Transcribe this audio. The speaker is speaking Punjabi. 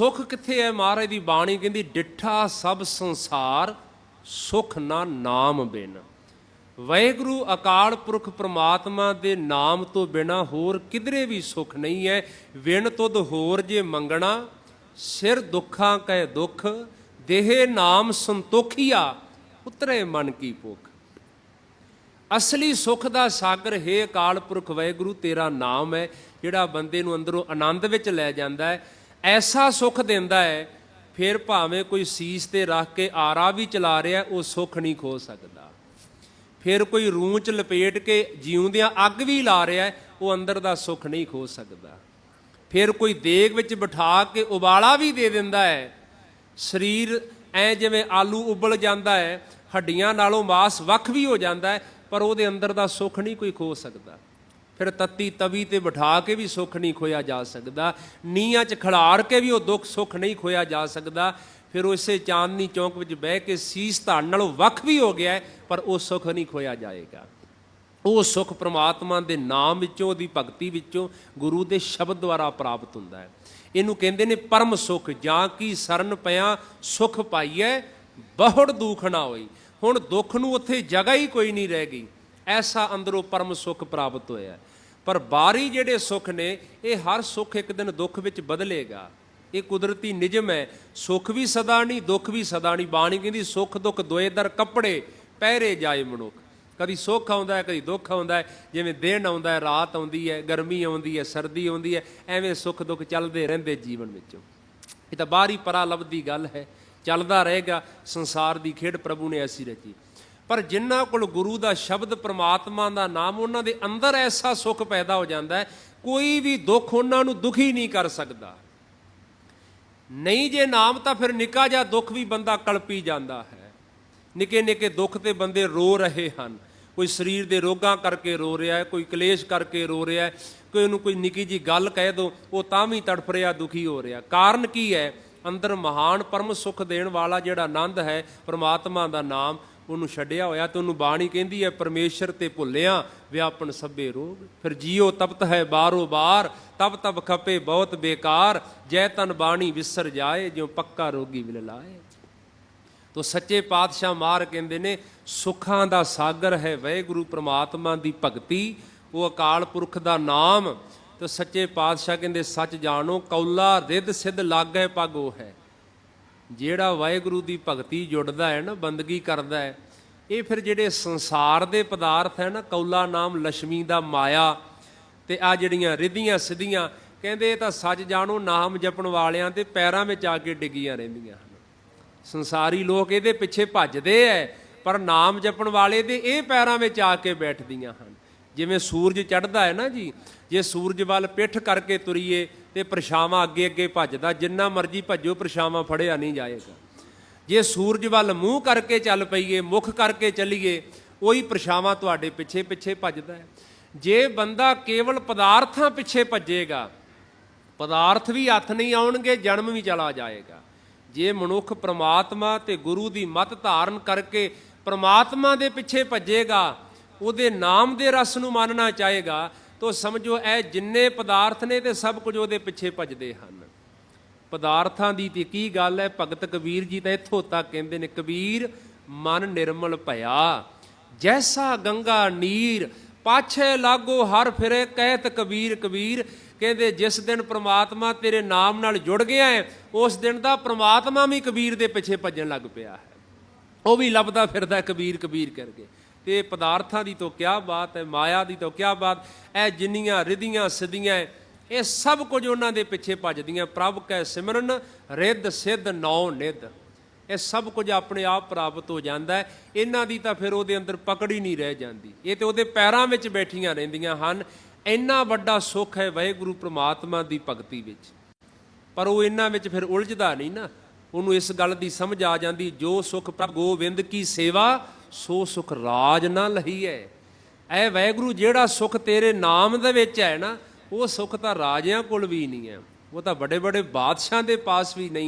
ਸੁੱਖ ਕਿੱਥੇ ਹੈ ਮਹਾਰਾਜ ਦੀ ਬਾਣੀ ਕਹਿੰਦੀ, ਡਿੱਠਾ ਸਭ ਸੰਸਾਰ, ਸੁਖ ਨਾ ਨਾਮ ਬਿਨ। ਵਾਹਿਗੁਰੂ ਅਕਾਲ ਪੁਰਖ ਪ੍ਰਮਾਤਮਾ ਦੇ ਨਾਮ ਤੋਂ ਬਿਨਾ ਹੋਰ ਕਿਧਰੇ ਵੀ ਸੁਖ ਨਹੀਂ ਹੈ। ਵਿਣ ਤੁਧ ਹੋਰ ਜੇ ਮੰਗਣਾ, ਸਿਰ ਦੁੱਖਾਂ ਕੈ ਦੁੱਖ, ਦੇਹ ਨਾਮ ਸੰਤੋਖੀਆ, ਉਤਰੇ ਮਨ ਕੀ ਭੁੱਖ। ਅਸਲੀ ਸੁਖ ਦਾ ਸਾਗਰ, ਹੈ ਅਕਾਲ ਪੁਰਖ ਵਾਹਿਗੁਰੂ, ਤੇਰਾ ਨਾਮ ਹੈ, ਜਿਹੜਾ ਬੰਦੇ ਨੂੰ ਅੰਦਰੋਂ ਆਨੰਦ ਵਿੱਚ ਲੈ ਜਾਂਦਾ ਹੈ। ਐਸਾ ਸੁੱਖ ਦਿੰਦਾ ਹੈ, ਫਿਰ ਭਾਵੇਂ ਕੋਈ ਸੀਸ ਤੇ ਰੱਖ ਕੇ ਆਰਾ ਵੀ ਚਲਾ ਰਿਹਾ, ਉਹ ਸੁੱਖ ਨਹੀਂ ਖੋ ਸਕਦਾ। ਫਿਰ ਕੋਈ ਰੂੰ ਚ ਲਪੇਟ ਕੇ ਜਿਉਂਦਿਆਂ ਅੱਗ ਵੀ ਲਾ ਰਿਹਾ ਉਹ ਅੰਦਰ ਦਾ ਸੁੱਖ ਨਹੀਂ ਖੋ ਸਕਦਾ। ਫਿਰ ਕੋਈ ਦੇਗ ਵਿੱਚ ਬਿਠਾ ਕੇ ਉਬਾਲਾ ਵੀ ਦੇ ਦਿੰਦਾ ਹੈ, ਸਰੀਰ ਐ ਜਿਵੇਂ ਆਲੂ ਉਬਲ ਜਾਂਦਾ ਹੈ, ਹੱਡੀਆਂ ਨਾਲੋਂ ਮਾਸ ਵੱਖ ਵੀ ਹੋ ਜਾਂਦਾ ਹੈ, ਪਰ ਉਹਦੇ ਅੰਦਰ ਦਾ ਸੁੱਖ ਨਹੀਂ ਕੋਈ ਖੋ ਸਕਦਾ। ਫਿਰ ਤੱਤੀ ਤਵੀ ਤੇ ਬਿਠਾ ਕੇ ਵੀ ਸੁੱਖ ਨਹੀਂ ਖੋਇਆ ਜਾ ਸਕਦਾ। ਨੀਹਾਂ 'ਚ ਖਿਲਾਰ ਕੇ ਵੀ ਉਹ ਦੁੱਖ ਸੁੱਖ ਨਹੀਂ ਖੋਇਆ ਜਾ ਸਕਦਾ। ਫਿਰ ਉਹ ਇਸੇ ਚਾਂਦਨੀ ਚੌਂਕ ਵਿੱਚ ਬਹਿ ਕੇ ਸੀਸ ਧਾਰਨ ਨਾਲੋਂ ਵੱਖ ਵੀ ਹੋ ਗਿਆ ਪਰ ਉਹ ਸੁੱਖ ਨਹੀਂ ਖੋਇਆ ਜਾਏਗਾ। ਉਹ ਸੁੱਖ ਪ੍ਰਮਾਤਮਾ ਦੇ ਨਾਮ ਵਿੱਚੋਂ, ਉਹਦੀ ਭਗਤੀ ਵਿੱਚੋਂ, ਗੁਰੂ ਦੇ ਸ਼ਬਦ ਦੁਆਰਾ ਪ੍ਰਾਪਤ ਹੁੰਦਾ ਹੈ। ਇਹਨੂੰ ਕਹਿੰਦੇ ਨੇ ਪਰਮ ਸੁਖ, ਜਾਂ ਕੀ ਸਰਨ ਪਿਆ, ਸੁਖ ਪਾਈਐ, ਬਹੁੜ ਦੁੱਖ ਨਾ ਹੋਈ। ਹੁਣ ਦੁੱਖ ਨੂੰ ਉੱਥੇ ਜਗ੍ਹਾ ਹੀ ਕੋਈ ਨਹੀਂ ਰਹਿ ਗਈ। ਐਸਾ ਅੰਦਰੋਂ ਪਰਮ ਸੁਖ ਪ੍ਰਾਪਤ ਹੋਇਆ। ਪਰ ਬਾਹਰੀ ਜਿਹੜੇ ਸੁਖ ਨੇ, ਇਹ ਹਰ ਸੁਖ ਇੱਕ ਦਿਨ ਦੁੱਖ ਵਿੱਚ ਬਦਲੇਗਾ। ਇਹ ਕੁਦਰਤੀ ਨਿਯਮ ਹੈ, ਸੁਖ ਵੀ ਸਦਾ ਨਹੀਂ, ਦੁੱਖ ਵੀ ਸਦਾ ਨਹੀਂ। ਬਾਣੀ ਕਹਿੰਦੀ, ਸੁਖ ਦੁੱਖ ਦੋਏ ਦਰ ਕੱਪੜੇ ਪਹਿਰੇ ਜਾਏ ਮਨੁੱਖ। ਕਦੀ ਸੁੱਖ ਆਉਂਦਾ ਹੈ, ਕਦੀ ਦੁੱਖ ਆਉਂਦਾ ਹੈ। ਜਿਵੇਂ ਦਿਨ ਆਉਂਦਾ ਹੈ, ਰਾਤ ਆਉਂਦੀ ਹੈ, ਗਰਮੀ ਆਉਂਦੀ ਹੈ, ਸਰਦੀ ਆਉਂਦੀ ਹੈ, ਐਵੇਂ ਸੁੱਖ ਦੁੱਖ ਚੱਲਦੇ ਰਹਿੰਦੇ ਜੀਵਨ ਵਿੱਚੋਂ। ਇਹ ਤਾਂ ਬਾਹਰੀ ਪਰਾ ਦੀ ਗੱਲ ਹੈ, ਚੱਲਦਾ ਰਹੇਗਾ, ਸੰਸਾਰ ਦੀ ਖੇਡ ਪ੍ਰਭੂ ਨੇ ਐਸੀ ਰਚੀ। ਪਰ ਜਿਨ੍ਹਾਂ ਕੋਲ ਗੁਰੂ ਦਾ ਸ਼ਬਦ ਪ੍ਰਮਾਤਮਾ ਦਾ ਨਾਮ, ਉਹਨਾਂ ਦੇ ਅੰਦਰ ਐਸਾ ਸੁੱਖ ਪੈਦਾ ਹੋ ਜਾਂਦਾ ਹੈ, ਕੋਈ ਵੀ ਦੁੱਖ ਉਹਨਾਂ ਨੂੰ ਦੁਖੀ ਨਹੀਂ ਕਰ ਸਕਦਾ। ਨਹੀਂ ਜੇ ਨਾਮ ਤਾਂ ਫਿਰ ਨਿੱਕਾ ਜਿਹਾ ਦੁੱਖ ਵੀ ਬੰਦਾ ਕਲਪੀ ਜਾਂਦਾ ਹੈ। ਨਿੱਕੇ ਨਿੱਕੇ ਦੁੱਖ ਤੇ ਬੰਦੇ ਰੋ ਰਹੇ ਹਨ। ਕੋਈ ਸਰੀਰ ਦੇ ਰੋਗਾਂ ਕਰਕੇ ਰੋ ਰਿਹਾ ਹੈ, ਕੋਈ ਕਲੇਸ਼ ਕਰਕੇ ਰੋ ਰਿਹਾ ਹੈ, ਕੋਈ ਉਹਨੂੰ ਕੋਈ ਨਿੱਕੀ ਜੀ ਗੱਲ ਕਹਿ ਦੋ, ਉਹ ਤਾਂ ਵੀ ਤੜਫ ਰਿਹਾ, ਦੁਖੀ ਹੋ ਰਿਹਾ। ਕਾਰਨ ਕੀ ਹੈ? ਅੰਦਰ ਮਹਾਨ ਪਰਮ ਸੁਖ ਦੇਣ ਵਾਲਾ ਜਿਹੜਾ ਆਨੰਦ ਹੈ, ਪ੍ਰਮਾਤਮਾ ਦਾ ਨਾਮ ਉਹਨੂੰ ਛੱਡਿਆ ਹੋਇਆ ਤੇ ਉਹਨੂੰ ਬਾਣੀ ਕਹਿੰਦੀ ਹੈ, ਪਰਮੇਸ਼ਰ ਤੇ ਭੁੱਲਿਆ ਵਿਆਪਨ ਸਭੇ ਰੋਗ। ਫਿਰ ਜੀਓ ਤਪਤ ਹੈ ਬਾਰੋ ਬਾਰ ਤਬ ਤਬ ਖਪੇ ਬਹੁਤ ਬੇਕਾਰ। ਜੈ ਤਨ ਬਾਣੀ ਵਿਸਰ ਜਾਏ, ਜਿਉ ਪੱਕਾ ਰੋਗੀ ਵਿਲ ਲਾਏ। ਤੋ ਸੱਚੇ ਪਾਤਸ਼ਾਹ ਮਾਰ ਕਹਿੰਦੇ ਨੇ, ਸੁੱਖਾਂ ਦਾ ਸਾਗਰ ਹੈ ਵਾਹਿਗੁਰੂ ਪ੍ਰਮਾਤਮਾ ਦੀ ਭਗਤੀ। ਉਹ ਅਕਾਲ ਪੁਰਖ ਦਾ ਨਾਮ। ਤੇ ਸੱਚੇ ਪਾਤਸ਼ਾਹ ਕਹਿੰਦੇ, ਸੱਚ ਜਾਣੋ, ਕੌਲਾ ਰਿੱਧ ਸਿੱਧ ਲਾਗੈ ਪਗੋ ਹੈ। ਜਿਹੜਾ ਵਾਹਿਗੁਰੂ ਦੀ ਭਗਤੀ ਜੁੜਦਾ ਹੈ ਨਾ, ਬੰਦਗੀ ਕਰਦਾ ਹੈ, ਇਹ ਫਿਰ ਜਿਹੜੇ ਸੰਸਾਰ ਦੇ ਪਦਾਰਥ ਹੈ ਨਾ, ਕੌਲਾ ਨਾਮ ਲక్ష్ਮੀ ਦਾ ਮਾਇਆ ਤੇ ਆ ਜਿਹੜੀਆਂ ਰਿਧੀਆਂ ਸਿੱਧੀਆਂ, ਕਹਿੰਦੇ ਇਹ ਤਾਂ ਸੱਚ ਜਾਣੋ, ਨਾਮ ਜਪਣ ਵਾਲਿਆਂ ਦੇ ਪੈਰਾਂ ਵਿੱਚ ਆ ਕੇ ਡਿੱਗੀਆਂ ਰਹਿੰਦੀਆਂ ਹਨ। ਸੰਸਾਰੀ ਲੋਕ ਇਹਦੇ ਪਿੱਛੇ ਭੱਜਦੇ ਐ, ਪਰ ਨਾਮ ਜਪਣ ਵਾਲੇ ਦੇ ਇਹ ਪੈਰਾਂ ਵਿੱਚ ਆ ਕੇ ਬੈਠਦੀਆਂ ਹਨ। ਜਿਵੇਂ ਸੂਰਜ ਚੜ੍ਹਦਾ ਹੈ ਨਾ ਜੀ, ਜੇ ਸੂਰਜ ਵੱਲ ਪਿੱਠ ਕਰਕੇ ਤੁਰੀਏ ਤੇ ਪਰਛਾਵਾਂ ਅੱਗੇ ਅੱਗੇ ਭੱਜਦਾ, ਜਿੰਨਾ ਮਰਜ਼ੀ ਭੱਜੋ ਪਰਛਾਵਾਂ ਫੜਿਆ ਨਹੀਂ ਜਾਏਗਾ। ਜੇ ਸੂਰਜ ਵੱਲ ਮੂੰਹ ਕਰਕੇ ਚੱਲ ਪਈਏ, ਮੁਖ ਕਰਕੇ ਚੱਲੀਏ, ਉਹੀ ਪਰਛਾਵਾਂ ਤੁਹਾਡੇ ਪਿੱਛੇ ਪਿੱਛੇ ਭੱਜਦਾ ਹੈ। ਜੇ ਬੰਦਾ ਕੇਵਲ ਪਦਾਰਥਾਂ ਪਿੱਛੇ ਭੱਜੇਗਾ, ਪਦਾਰਥ ਵੀ ਹੱਥ ਨਹੀਂ ਆਉਣਗੇ, ਜਨਮ ਵੀ ਚਲਾ ਜਾਏਗਾ। ਜੇ ਮਨੁੱਖ ਪ੍ਰਮਾਤਮਾ ਤੇ ਗੁਰੂ ਦੀ ਮਤ ਧਾਰਨ ਕਰਕੇ ਪ੍ਰਮਾਤਮਾ ਦੇ ਪਿੱਛੇ ਭੱਜੇਗਾ, ਉਹਦੇ ਨਾਮ ਦੇ ਰਸ ਨੂੰ ਮੰਨਣਾ ਚਾਹੇਗਾ ਤਾਂ ਸਮਝੋ, ਇਹ ਜਿੰਨੇ ਪਦਾਰਥ ਨੇ ਤੇ ਸਭ ਕੁਝ ਉਹਦੇ ਪਿੱਛੇ ਭੱਜਦੇ ਹਨ। ਪਦਾਰਥਾਂ ਦੀ ਤੇ ਕੀ ਗੱਲ ਹੈ? ਭਗਤ ਕਬੀਰ ਜੀ ਤਾਂ ਇੱਥੋਂ ਤੱਕ ਕਹਿੰਦੇ ਨੇ, ਕਬੀਰ, ਮਨ ਨਿਰਮਲ ਭਇਆ। ਜੈਸਾ ਗੰਗਾ ਨੀਰ, ਪਾਛੇ ਲਾਗੋ ਹਰ ਫਿਰੇ। ਕਹਿਤ ਕਬੀਰ ਕਬੀਰ, ਕਹਿੰਦੇ, ਜਿਸ ਦਿਨ ਪ੍ਰਮਾਤਮਾ ਤੇਰੇ ਨਾਮ ਨਾਲ ਜੁੜ ਗਿਆ ਹੈ ਉਸ ਦਿਨ ਦਾ ਪ੍ਰਮਾਤਮਾ ਵੀ ਕਬੀਰ ਦੇ ਪਿੱਛੇ ਭੱਜਣ ਲੱਗ ਪਿਆ ਹੈ। ਉਹ ਵੀ ਲੱਭਦਾ ਫਿਰਦਾ, ਕਬੀਰ ਕਬੀਰ ਕਰਕੇ। ਤੇ ਪਦਾਰਥਾਂ ਦੀ ਤੋਂ ਕਿਆ ਬਾਤ ਹੈ, ਮਾਇਆ ਦੀ ਤੋਂ ਕਿਆ ਬਾਤ ਇਹ ਜਿੰਨੀਆਂ ਰਿਧੀਆਂ ਸਿੱਧੀਆਂ ਇਹ ਸਭ ਕੁਝ ਉਹਨਾਂ ਦੇ ਪਿੱਛੇ ਭੱਜਦੀਆਂ। ਪ੍ਰਭ ਕੈ ਸਿਮਰਨ, ਰਿੱਧ ਸਿੱਧ ਨੌ ਨਿੱਧ। ਇਹ ਸਭ ਕੁਝ ਆਪਣੇ ਆਪ ਪ੍ਰਾਪਤ ਹੋ ਜਾਂਦਾ ਹੈ ਇਹਨਾਂ ਦੀ ਤਾਂ ਫਿਰ ਉਹਦੇ ਅੰਦਰ ਪਕੜ ਹੀ ਨਹੀਂ ਰਹਿ ਜਾਂਦੀ। ਇਹ ਤੇ ਉਹਦੇ ਪੈਰਾਂ ਵਿੱਚ ਬੈਠੀਆਂ ਰਹਿੰਦੀਆਂ ਹਨ। ਇੰਨਾ ਵੱਡਾ ਸੁੱਖ ਹੈ ਵਾਹਿਗੁਰੂ ਪ੍ਰਮਾਤਮਾ ਦੀ ਭਗਤੀ ਵਿੱਚ। ਪਰ ਉਹ ਇਹਨਾਂ ਵਿੱਚ ਫਿਰ ਉਲਝਦਾ ਨਹੀਂ ਨਾ। ਉਹਨੂੰ ਇਸ ਗੱਲ ਦੀ ਸਮਝ ਆ ਜਾਂਦੀ, ਜੋ ਸੁਖ ਪ੍ਰਭ ਗੋਬਿੰਦ ਕੀ ਸੇਵਾ ਸੋ ਸੁਖ ਰਾਜ ਨਾ ਲਹੀਐ। ਐ ਵਾਹਿਗੁਰੂ ਜਿਹੜਾ ਸੁਖ ਤੇਰੇ ਨਾਮ ਦੇ ਵਿੱਚ ਹੈ ਨਾ, ਉਹ ਸੁਖ ਤਾਂ ਰਾਜਿਆਂ ਕੋਲ ਵੀ ਨਹੀਂ ਹੈ। ਉਹ ਤਾਂ ਵੱਡੇ ਬੜੇ ਬਾਦਸ਼ਾਹ ਦੇ ਪਾਸ ਵੀ ਨਹੀਂ